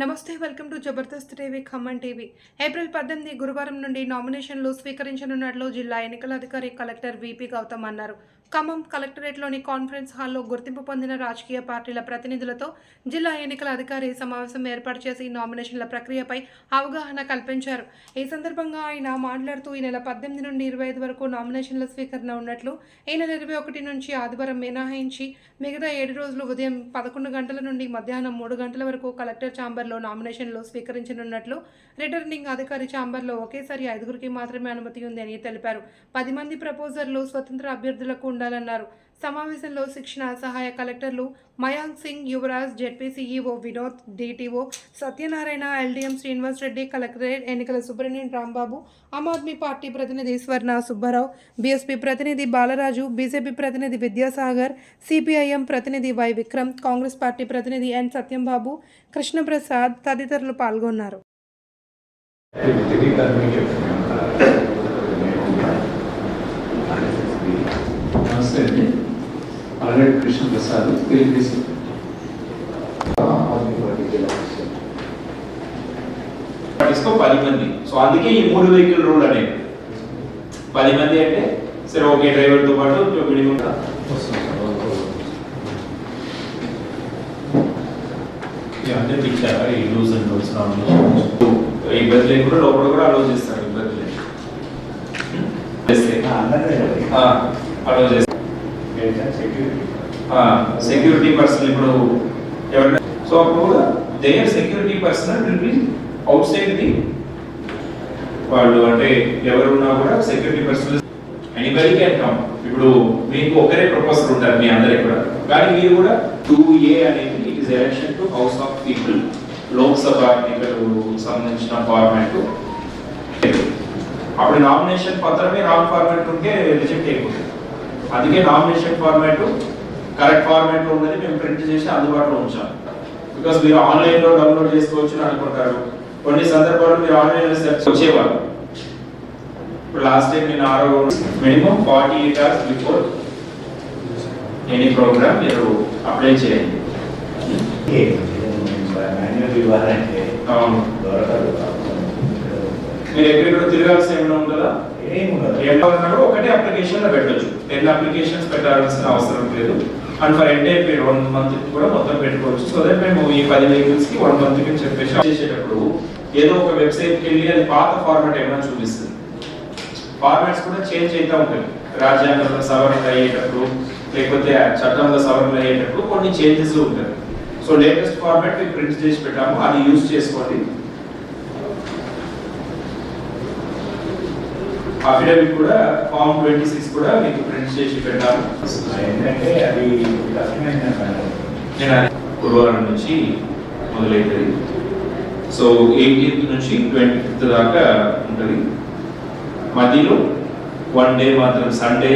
నమస్తే welcome to Jabardast TV Khammam TV. April పద్దెనిమిది గురువారం నుండి నామినేషన్లు స్వీకరించనున్నట్లు జిల్లా ఎన్నికల అధికారి కలెక్టర్ విపి గౌతమ్ అన్నారు. ఖమ్మం కలెక్టరేట్లోని కాన్ఫరెన్స్ హాల్లో గుర్తింపు పొందిన రాజకీయ పార్టీల ప్రతినిధులతో జిల్లా ఎన్నికల అధికారి సమావేశం ఏర్పాటు చేసి నామినేషన్ల ప్రక్రియపై అవగాహన కల్పించారు. ఈ సందర్భంగా ఆయన మాట్లాడుతూ ఈ నెల పద్దెనిమిది నుండి ఇరవై ఐదు వరకు నామినేషన్ల స్వీకరణ ఉన్నట్లు ఈ నెల ఇరవై ఒకటి నుంచి ఆదివారం మినహాయించి మిగతా ఏడు రోజులు ఉదయం పదకొండు గంటల నుండి మధ్యాహ్నం మూడు గంటల వరకు కలెక్టర్ ఛాంబర్లో నామినేషన్లు స్వీకరించనున్నట్లు రిటర్నింగ్ అధికారి ఛాంబర్లో ఒకేసారి ఐదుగురికి మాత్రమే అనుమతి ఉందని తెలిపారు. పది మంది ప్రపోజర్లు స్వతంత్ర అభ్యర్థులకు ఉండాలన్నారు. సమావేశంలో శిక్షణ సహాయ కలెక్టర్లు Mayank Singh Yuvraj ZP CEO Vinod DTO Satyanarayana LDM Srinivas Reddy collectorate ఎన్నికల సూపరింటెండెంట్ రాంబాబు ఆమ్ ఆద్మీ పార్టీ ప్రతినిధి స్వర్ణ సుబ్బారావు బీఎస్పీ ప్రతినిధి బాలరాజు బీజేపీ ప్రతినిధి విద్యాసాగర్ సిపిఐఎం ప్రతినిధి వై విక్రమ్ కాంగ్రెస్ పార్టీ ప్రతినిధి ఎన్ సత్యంబాబు కృష్ణప్రసాద్ తదితరులు పాల్గొన్నారు. నమస్తే అండి ఆల్రెడీ కృష్ణ ప్రసాద్ తెలుగుదేశం పది మంది. సో అందుకే ఈ మూడు వెహికల్ రూల్ అనేది పది మంది అంటే సరే ఒకే డ్రైవర్తో పాటు మినిమం అందరికి ఇచ్చారా ఈ రూల్స్ అండ్ రూల్స్ ఇబ్బంది లేకుండా లోపల కూడా అలో చేస్తారు ఇబ్బంది లేదు. చేస్తే అలో చేస్తే సెక్యూరిటీ పర్సన్ ఇప్పుడు ఎవరైనా సో అప్పుడు కూడా there security person will be outside the వాళ్ళు అంటే ఎవరున్నా కూడా security person anybody can come ఇప్పుడు మీకు ఒకరే ప్రపోజల్ ఉంటారు మీ అందరి కూడా. కానీ మీరు కూడా టూ ఏ అనేది it is election to house of people Lok Sabha ఎన్నికలకు సంబంధించిన ఫార్మాట్ అప్పుడు నామినేషన్ పత్రమే రాంగ్ ఫార్మాట్ ఉంటే రిజెక్ట్ అయిపోతుంది. అందుకే నామినేషన్ ఫార్మాట్ కరెక్ట్ ఫార్మాట్లో ఉన్నది మేము ప్రింట్ చేసి అందుబాటులో ఉంచాం. బికాస్ మీరు ఆన్లైన్లో డౌన్లోడ్ చేసుకోవచ్చు అని అనుకుంటారు. కొన్ని సందర్భాల్లో మీరు ఆన్లైన్లో సెర్చ్ వచ్చేవారు ఇప్పుడు లాస్ట్ టైం నేను ఆరో minimum forty eight hours before any program మీరు అప్లై చేయండి. అవును. దొరకదు. మీరు ఎక్కడెక్కడ తిరగాల్సి ఏమైనా ఉంటుందా? ఏమన్నా ఒకటే అప్లికేషన్లో పెట్టొచ్చు. టెన్ అప్లికేషన్స్ పెట్టాల్సిన అవసరం లేదు. And for entire period one month కూడా మొత్తం పెట్టుకోవచ్చు. సో దట్ మేము ఈ పది వెహికల్స్కి వన్ మంత్కి చెప్పేసి చేసేటప్పుడు ఏదో ఒక వెబ్సైట్కి వెళ్ళి అది పాత ఫార్మాట్ ఏమైనా చూపిస్తుంది. ఫార్మాట్స్ కూడా చేంజ్ అవుతూ ఉంటాయి. రాజ్యాంగంలో సవరణ అయ్యేటప్పుడు లేకపోతే చట్టంలో సవరణ అయ్యేటప్పుడు కొన్ని చేంజెస్ ఉంటాయి. సో లేటెస్ట్ ఫార్మాట్ ప్రింట్ చేసి పెట్టాము. అది యూజ్ చేసుకోండి. అఫిడవిట్ కూడా ఫామ్ ట్వంటీ సిక్స్ కూడా మీకు ప్రింట్ చేసి పెట్టాము ఏంటంటే అది. నేను గురువారం నుంచి మొదలవుతుంది సో ఎయిటీన్త్ నుంచి ట్వంటీ ఫిఫ్త్ దాకా ఉంటుంది. మధ్యలో వన్ డే మాత్రం సండే